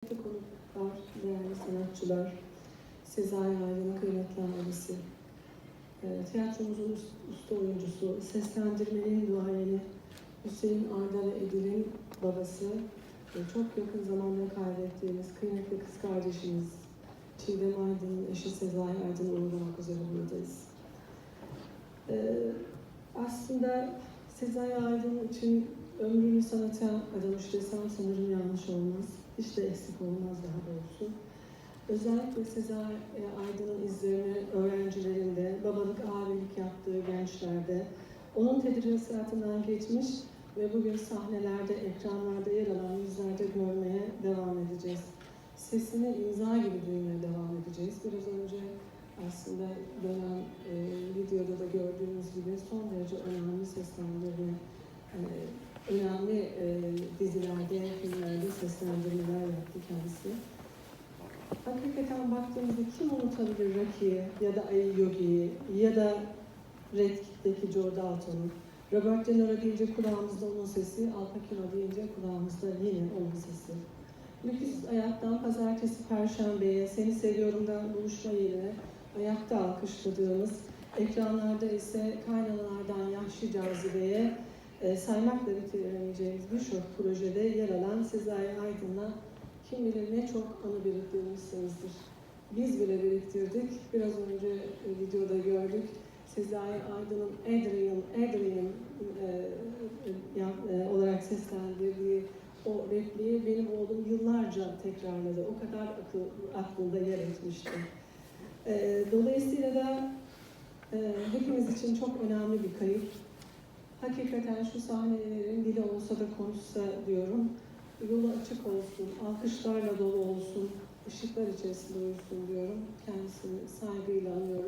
Kıymetli konuklar, değerli sanatçılar, Sezai Aydın'ın kıymetli ailesi, e, tiyatromuzun us- usta oyuncusu, seslendirmenin duayeni Hüseyin Arda ve Edil'in babası, e, çok yakın zamanda kaybettiğimiz kıymetli kız kardeşimiz Çiğdem Aydın'ın eşi Sezai Aydın'ı uğurlamak üzere buradayız. E, aslında Sezai Aydın için ömrünü sanata adamış desem sanırım yanlış olmaz. Hiç de eksik olmaz daha doğrusu. Özellikle Sezai e, Aydın'ın izlerini öğrencilerinde, babalık, abilik yaptığı gençlerde, onun tedrisatından geçmiş ve bugün sahnelerde, ekranlarda yer alan yüzlerde görmeye devam edeceğiz. Sesini imza gibi duymaya devam edeceğiz. Biraz önce aslında dönen e, videoda da gördüğünüz gibi son derece önemli seslendirme, e, önemli e, dizilerde, filmlerde seslendirmeler yaptı kendisi. Hakikaten baktığımızda kim unutabilir Rocky'yi ya da Ayı Yogi'yi ya da Red Kit'teki Joe Dalton'u. Robert De Niro deyince kulağımızda onun sesi, Al Pacino deyince kulağımızda yine onun sesi. Lüküs Hayat'tan Pazartesi Perşembe'ye, Seni Seviyorum'dan buluşma yerine ayakta alkışladığımız, ekranlarda ise Kaynalardan Yahşi Cazibe'ye e, saymakla bitiremeyeceğimiz birçok projede yer alan Sezai Aydın'la kim bilir ne çok anı biriktirmişsinizdir. Biz bile biriktirdik. Biraz önce e, videoda gördük. Sezai Aydın'ın Adrian, Adrian e, e, olarak seslendirdiği o repliği benim oğlum yıllarca tekrarladı. O kadar akıl, aklında yer etmişti. Dolayısıyla da hepimiz için çok önemli bir kayıp. Hakikaten şu sahnelerin dili olsa da konuşsa diyorum. Yolu açık olsun, alkışlarla dolu olsun, ışıklar içerisinde uyusun diyorum. Kendisini saygıyla anıyorum.